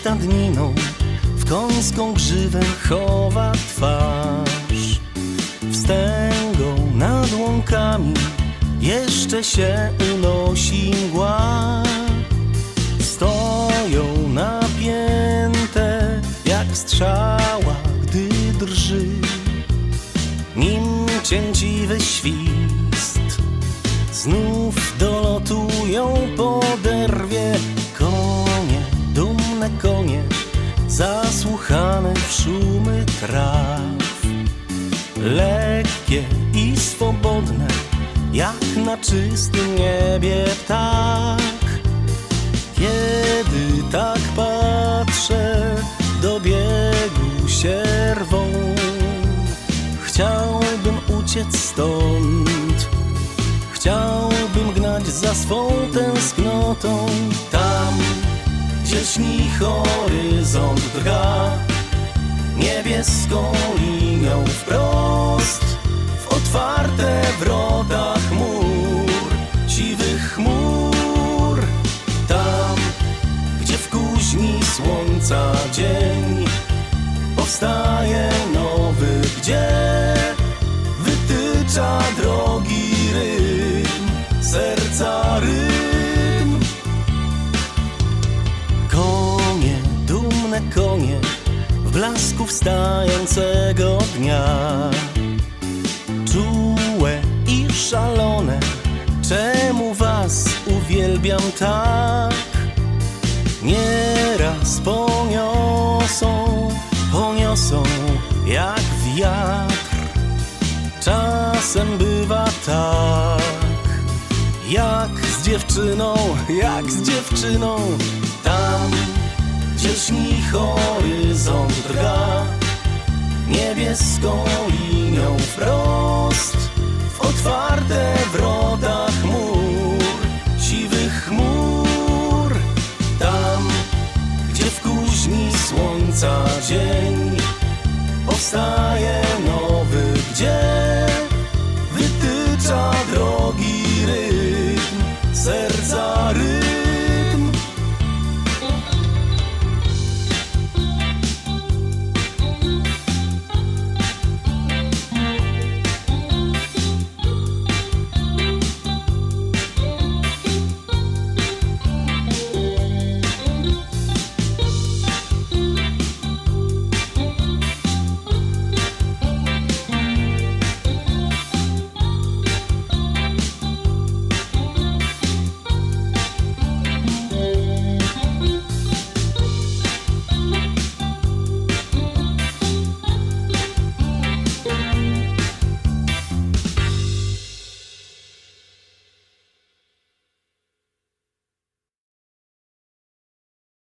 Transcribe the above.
stadniną w końską grzywę chowa twarz. Wstęgą nad łąkami jeszcze się unosi mgła. Stoją napięte jak strzała, gdy drży nim cięciwy świst. Znów dolotują po derwie konie, dumne konie, zasłuchane w szumy traw. Lekkie i swobodne, jak na czystym niebie ptak. Kiedy tak patrzę, do biegu się rwą. Chciałbym uciec stąd, chciałbym gnać za swą tęsknotą. Tam, gdzie śni horyzont drga, niebieską linią wprost, w otwarte wrota chmur, siwych chmur. Tam, gdzie w kuźni słońca dzień powstaje nowy, gdzie wytycza drogi blasku wstającego dnia. Czułe i szalone, czemu was uwielbiam tak? Nieraz poniosą, poniosą jak wiatr. Czasem bywa tak, jak z dziewczyną, jak z dziewczyną. Tam, gdzie śni horyzont niebieską linią wprost, w otwarte wrota chmur, siwych chmur. Tam, gdzie w kuźni słońca dzień powstaje